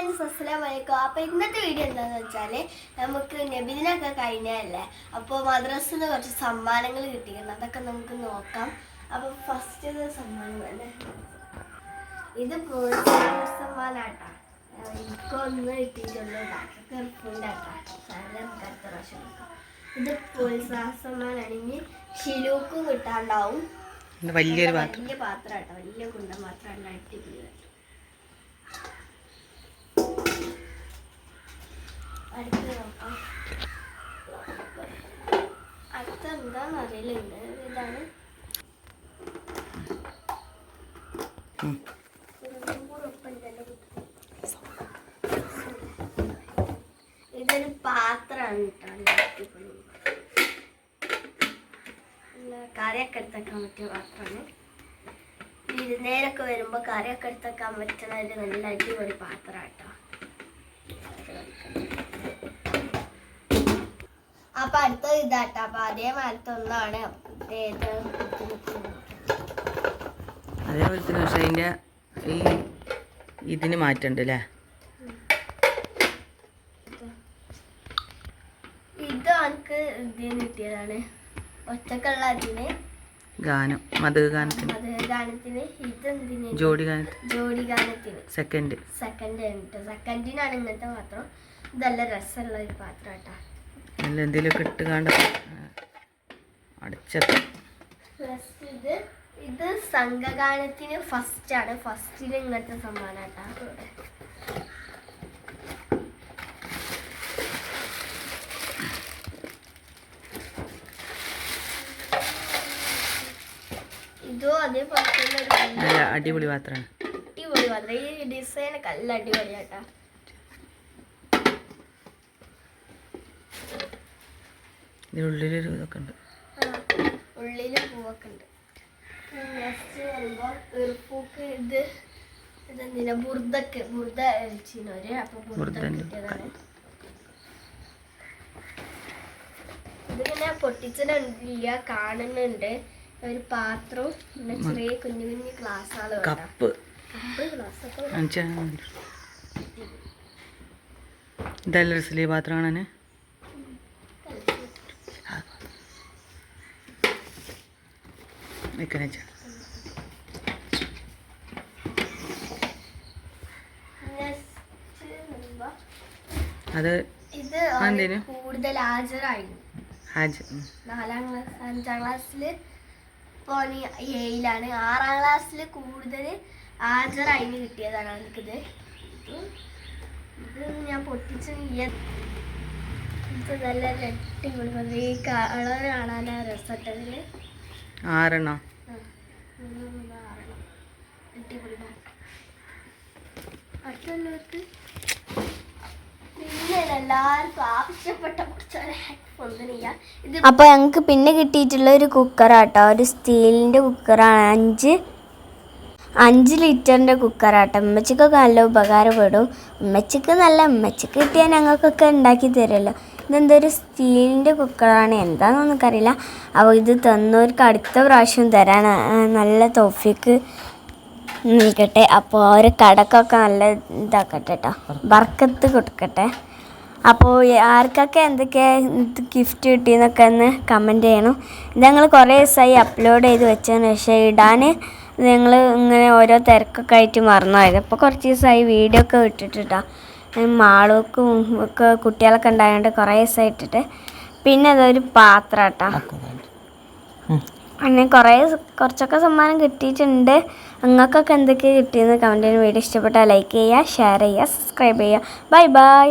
Friends അസ്സലാം വലൈക്കും അപ്പോൾ ഇന്നത്തെ വീഡിയോ എന്താണെന്ന് വെച്ചാൽ നമുക്ക് നബിദിനൊക്കെ കഴിഞ്ഞല്ലേ അപ്പോൾ മദ്രസിൽ നിന്ന് കുറച്ച് സമ്മാനങ്ങൾ കിട്ടിയിരുന്നു അതൊക്കെ നമുക്ക് നോക്കാം. അപ്പോൾ ഫസ്റ്റ് സമ്മാനം തന്നെ ഇത് പ്രോത്സാഹന സമ്മാനാട്ടാ. എനിക്കൊന്ന് കിട്ടിയിട്ടുള്ളൂ നമുക്ക് അടുത്ത പ്രാവശ്യം നോക്കാം. ഇത് പ്രോത്സാഹ സമ്മാനാണ്. ഇനി ഷിലൂക്കും കിട്ടാണ്ടാവും. വലിയൊരു പാത്രം. വലിയ പാത്രം ആട്ടോ വലിയ കുണ്ടം പാത്രം അടിപൊളി അടുത്ത നോക്കാം. അടുത്ത എന്താന്ന് അറിയില്ല ഇതാണ്. ഇതൊരു പാത്രമാണ് കേട്ടോ. കറിയൊക്കെ എടുത്തേക്കാൻ പറ്റിയ പാത്രമാണ്. വിരുന്നേരൊക്കെ വരുമ്പോൾ കറിയൊക്കെ എടുത്തേക്കാൻ പറ്റുന്ന ഒരു നല്ല അടിപൊളി പാത്രം കേട്ടോ. അപ്പൊ അടുത്തത് ഇതാട്ടോ. അപ്പൊ അതേമാതിരത്തെ ഒന്നാണ്. അതേപോലെ തന്നെ പക്ഷേ അതിന്റെ ഈ ഇതിന് മാറ്റമുണ്ട് അല്ലേ? ഇത് എനിക്ക് ഇതിന് കിട്ടിയതാണ്. ഒറ്റക്കുള്ള അതിന് ഗാനം മധു ഗാനത്തിന്. അത് ഇത് ഇതെന്തിന് ജോഡി ഗാനത്തിന് ജോഡി ഗാനത്തിന്. സെക്കൻഡ് സെക്കൻഡ് സെക്കൻഡിനാണ് ഇങ്ങനത്തെ പാത്രം ഇതല്ല രസമുള്ള ഒരു പാത്രം കേട്ടോ അല്ല എന്തെങ്കിലുമൊക്കെ ഇട്ട് കാണ്ട അടച്ചത് ഇത് ഇത് സംഘഗാനത്തിന് ഫസ്റ്റ് ആണ്. ഫസ്റ്റിൽ ഇങ്ങനത്തെ സമ്മാനം നല്ല അടിപൊളി പാത്രമാണ്. അടിപൊളി പാത്രം. ഈ ഡിസൈൻ നല്ല അടിപൊളിയാട്ടാ. ഇതിനുള്ളിലൊരു ഇതൊക്കെ ഉണ്ട്. ഉള്ളിൽ പൂവൊക്കെ ഉണ്ട്. നെക്സ്റ്റ് വരുമ്പോ ഈർപ്പൂക്ക് ഇത് ഇതെന്തിനാ ബുർദക്ക് ബുർദ വെച്ചിനൊരു അപ്പൊ ബുർദ ബുർദന്റെ കിട്ടിയതാണ്. ഇതിങ്ങനെ പൊട്ടിച്ചിട്ടില്ല കാണുന്നുണ്ട്. ഒരു പാത്രവും പിന്നെ ചെറിയ കുഞ്ഞു കുഞ്ഞു ഗ്ലാസ്സുകൾ കപ്പ്. ഗ്ലാസ് ഒക്കെ കാണിച്ചാ ഇതല്ല രസലി പാത്രമാണ് നെക്സ്റ്റ് അത് ഇത് കൂടുതൽ ഹാജരായിരുന്നു. നാലാം ക്ലാസ് അഞ്ചാം ക്ലാസ്സിൽ ഇപ്പോൾ ഏഴിലാണ്. ആറാം ക്ലാസ്സിൽ കൂടുതൽ ഹാജറായിന് കിട്ടിയതാണ് എനിക്കിത്. ഇത് ഞാൻ പൊട്ടിച്ച് ഇത് നല്ല രട്ടി കൊടുക്കുന്നത് ഈ കളർ കാണാൻ രസട്ടതിൽ ആറെണ്ണോ. ഞങ്ങക്ക് അപ്പോൾ ഞങ്ങൾക്ക് പിന്നെ കിട്ടിയിട്ടുള്ള ഒരു കുക്കറാട്ടോ ഒരു സ്റ്റീലിന്റെ കുക്കറാണ് അഞ്ച് അഞ്ച് ലിറ്ററിന്റെ കുക്കറാട്ടോ ഉമ്മച്ചിക്കൊക്കെ നല്ല ഉപകാരപ്പെടും. ഉമ്മച്ചിക്ക് നല്ല ഉമ്മച്ചിക്ക് കിട്ടിയാൽ ഞങ്ങൾക്കൊക്കെ ഉണ്ടാക്കി തരുമല്ലോ ഇതെന്തോ ഒരു സ്റ്റീലിന്റെ കുക്കറാണ്. എന്താണെന്ന് നമുക്കറിയില്ല. അപ്പോൾ ഇത് തന്നവർക്ക് അടുത്ത പ്രാവശ്യം തരാൻ നല്ല തോഫിക്ക് നിൽക്കട്ടെ. അപ്പോൾ ഒരു കടക്കൊക്കെ നല്ല ഇതാക്കട്ടെ കേട്ടോ ബർക്കത്ത് കൊടുക്കട്ടെ. അപ്പോൾ ആർക്കൊക്കെ എന്തൊക്കെ ഗിഫ്റ്റ് കിട്ടിയെന്നൊക്കെ ഒന്ന് കമന്റ് ചെയ്യണം. ഇത് ഞങ്ങൾ കുറേ ദിവസമായി അപ്ലോഡ് ചെയ്ത് വെച്ചതിന് പക്ഷേ ഇടാൻ ഞങ്ങൾ ഇങ്ങനെ ഓരോ തിരക്കൊക്കെ ആയിട്ട് മറന്നുപോയത്. അപ്പോൾ കുറച്ച് ദിവസമായി വീഡിയോ ഒക്കെ ഇട്ടിട്ടാ മാളൂക്കും ഒക്കെ കുട്ടികളൊക്കെ ഉണ്ടായതുകൊണ്ട് കുറേ ദിവസമായിട്ടിട്ട് പിന്നെ അതൊരു പാത്രം കേട്ടോ. അങ്ങനെ കുറേ കുറച്ചൊക്കെ സമ്മാനം കിട്ടിയിട്ടുണ്ട്. നിങ്ങൾക്കൊക്കെ എന്തൊക്കെ കിട്ടിയെന്ന് കമന്റ് ചെയ്യുന്ന വീഡിയോ ഇഷ്ടപ്പെട്ടാൽ ലൈക്ക് ചെയ്യുക ഷെയർ ചെയ്യുക സബ്സ്ക്രൈബ് ചെയ്യുക. Bye bye.